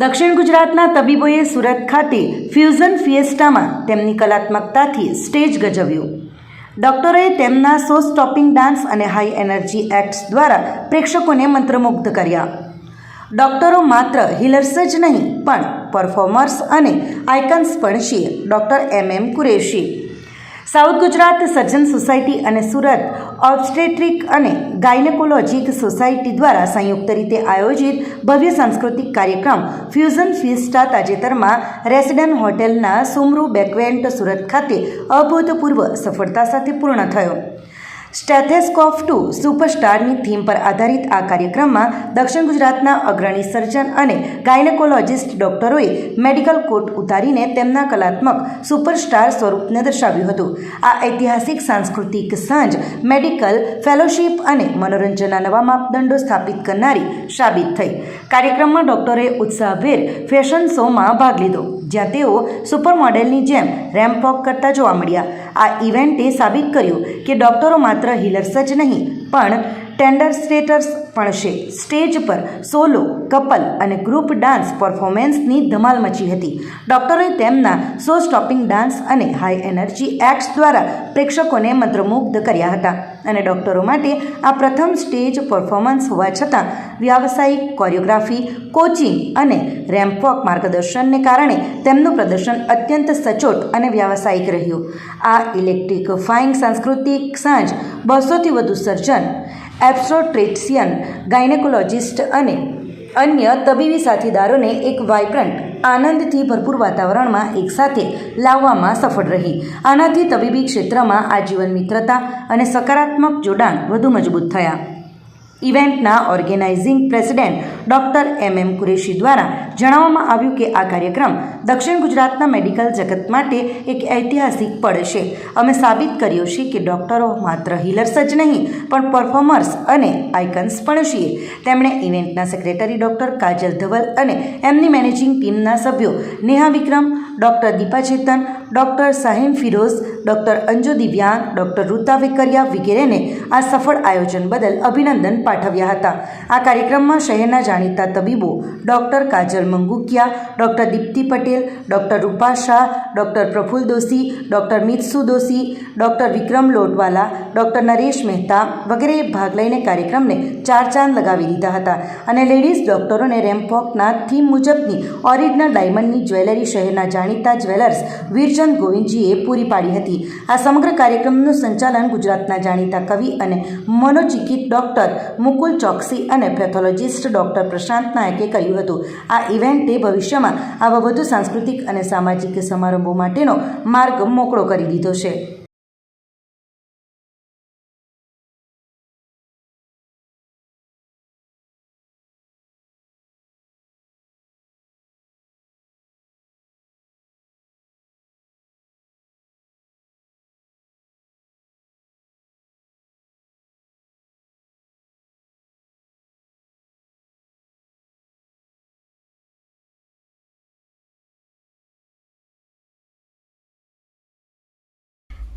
દક્ષિણ ગુજરાતના તબીબોએ સુરત ખાતે ફ્યુઝન ફિએસ્ટામાં તેમની કલાત્મકતાથી સ્ટેજ ગજવ્યું. ડૉક્ટરોએ તેમના સો સ્ટોપિંગ ડાન્સ અને હાઈ એનર્જી એક્ટ્સ દ્વારા પ્રેક્ષકોને મંત્રમુગ્ધ કર્યા. ડૉક્ટરો માત્ર હિલર્સ જ નહીં, પણ પરફોર્મર્સ અને આઇકન્સ પણ છીએ. Doctor M M Qureshi. South Gujarat surgeon society અને સુરત ઓબ્સ્ટેટ્રિક અને ગાયનેકોલોજીક સોસાયટી દ્વારા સંયુક્ત રીતે આયોજિત ભવ્ય સાંસ્કૃતિક કાર્યક્રમ ફ્યુઝન ફિસ્ટા તાજેતરમાં રેસિડન્ટ હોટેલના સુમરુ બેકવેન્ટ સુરત ખાતે અભૂતપૂર્વ સફળતા સાથે પૂર્ણ થયો. સ્ટેથેસ્કોપ ટુ સુપરસ્ટારની થીમ પર આધારિત આ કાર્યક્રમમાં દક્ષિણ ગુજરાતના અગ્રણી સર્જન અને ગાયનેકોલોજિસ્ટ ડોક્ટરોએ મેડિકલ કોટ ઉતારીને તેમના કલાત્મક સુપરસ્ટાર સ્વરૂપને દર્શાવ્યું હતું. આ ઐતિહાસિક, સાંસ્કૃતિક સાંજ મેડિકલ ફેલોશિપ અને મનોરંજનના નવા માપદંડો સ્થાપિત કરનારી સાબિત થઈ. કાર્યક્રમમાં ડોક્ટરોએ ઉત્સાહભેર ફેશન શોમાં ભાગ લીધો. જ્યાં તેઓ સુપર મોડેલની જેમ રેમ્પ વોક કરતા જોવા મળ્યા. આ ઇવેન્ટે સાબિત કર્યું કે ડોક્ટરો માત્ર હિલર્સ જ નહીં, પણ ટેન્ડર સ્ટેટર્સ પણ છે સ્ટેજ પર સોલો કપલ અને ગ્રુપ ડાન્સ પરફોર્મન્સની ધમાલ મચી હતી. ડૉક્ટરોએ તેમના સો સ્ટોપિંગ ડાન્સ અને હાઈ એનર્જી એક્ટ્સ દ્વારા પ્રેક્ષકોને મંત્રમુગ્ધ કર્યા હતા. અને ડૉક્ટરો માટે આ પ્રથમ સ્ટેજ પરફોર્મન્સ હોવા છતાં વ્યાવસાયિક કોરિયોગ્રાફી કોચિંગ અને રેમ્પવોક માર્ગદર્શનને કારણે તેમનું પ્રદર્શન અત્યંત સચોટ અને વ્યાવસાયિક રહ્યું. આ ઇલેક્ટ્રિક ફાઇંગ સાંસ્કૃતિક સાંજ બસોથી વધુ સર્જન એબ્સ્ટ્રોટ્રેટિશિયન ગાયનેકોલોજિસ્ટ અને અન્ય તબીબી સાથીદારોને એક વાઇબ્રન્ટ, આનંદથી ભરપૂર વાતાવરણમાં એકસાથે લાવવામાં સફળ રહી. આનાથી તબીબી ક્ષેત્રમાં આજીવન મિત્રતા અને સકારાત્મક જોડાણ વધુ મજબૂત થયા. ઇવેન્ટના organising president doctor M M Qureshi દ્વારા જણાવવામાં આવ્યું કે આ કાર્યક્રમ દક્ષિણ ગુજરાતના મેડિકલ જગત માટે એક ઐતિહાસિક પળ છે. અમે સાબિત કર્યું છે કે ડૉક્ટરો માત્ર હિલર્સ જ નહીં, પણ પરફોર્મર્સ અને આઇકન્સ પણ છીએ. તેમણે ઇવેન્ટના સેક્રેટરી ડૉક્ટર કાજલ ધવલ અને એમની મેનેજિંગ ટીમના સભ્યો Neha Vikram, doctor Deepa Chetan doctor Sahim Firoz, doctor Anju Divyang, doctor Ruta Vikariya વગેરેને આ સફળ આયોજન બદલ અભિનંદન પાઠવ્યા હતા. આ કાર્યક્રમમાં શહેરના જાણીતા તબીબો doctor Kajal Mangukiya, doctor Dipti Patel, doctor Rupa Shah, doctor Praful Doshi, doctor Mitsu Doshi, doctor Vikram Lotwala, doctor Naresh Mehta વગેરેએ ભાગ લઈને કાર્યક્રમને ચાર ચાંદ લગાવી દીધા હતા અને લેડીઝ ડૉક્ટરોને રેમ્પોકના થીમ મુજબની ઓરિજિનલ ડાયમંડની જ્વેલરી શહેરના જાણીતા જ્વેલર્સ વીરચંદ ગોવિંદજીએ પૂરી પાડી હતી. આ સમગ્ર કાર્યક્રમનું સંચાલન ગુજરાતના જાણીતા કવિ અને મનોચિકિત ડૉક્ટર મુકુલ ચોકસી અને પેથોલોજિસ્ટ ડૉક્ટર પ્રશાંત નાયકે કર્યું હતું. આ ઇવેન્ટે ભવિષ્યમાં આવા વધુ સાંસ્કૃતિક અને સામાજિક સમારંભો માટેનો માર્ગ મોકળો કરી દીધો છે.